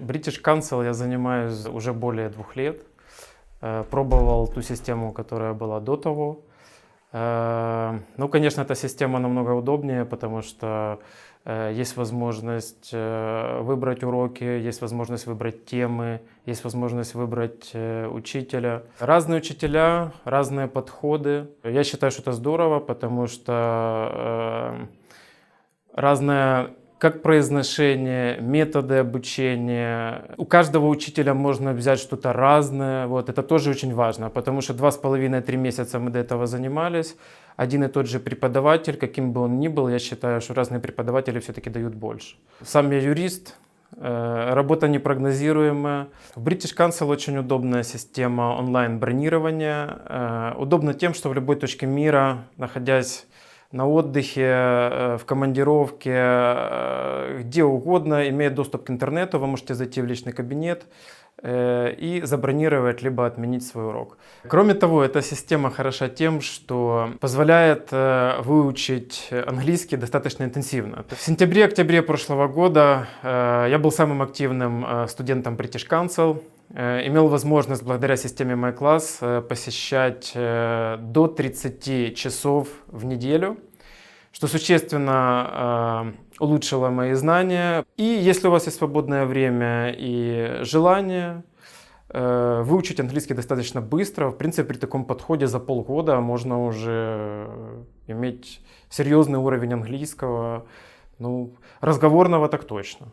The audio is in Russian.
British Council я занимаюсь уже более двух лет. Э, Пробовал ту систему, которая была до того. Э, Ну, конечно, эта система намного удобнее, потому что э, есть возможность выбрать уроки, есть возможность выбрать темы, есть возможность выбрать учителя. Разные учителя, разные подходы. Я считаю, что это здорово, потому что разное как произношение, методы обучения. У каждого учителя можно взять что-то разное. Вот, это тоже очень важно, потому что два с половиной-три месяца мы до этого занимались. Один и тот же преподаватель, каким бы он ни был, я считаю, что разные преподаватели все-таки дают больше. Сам я юрист, э, работа непрогнозируемая. В British Council очень удобная система онлайн-бронирования. Э, Удобно тем, что в любой точке мира, находясь на отдыхе, э, в командировке, э, где угодно, имея доступ к интернету, вы можете зайти в личный кабинет э, и забронировать либо отменить свой урок. Кроме того, эта система хороша тем, что позволяет выучить английский достаточно интенсивно. В сентябре-октябре прошлого года я был самым активным студентом British Council. Э, Имел возможность благодаря системе MyClass э, посещать э, до 30 часов в неделю, что существенно улучшило мои знания. И если у вас есть свободное время и желание, выучить английский достаточно быстро. В принципе, при таком подходе за полгода можно уже иметь серьезный уровень английского. Ну, разговорного так точно.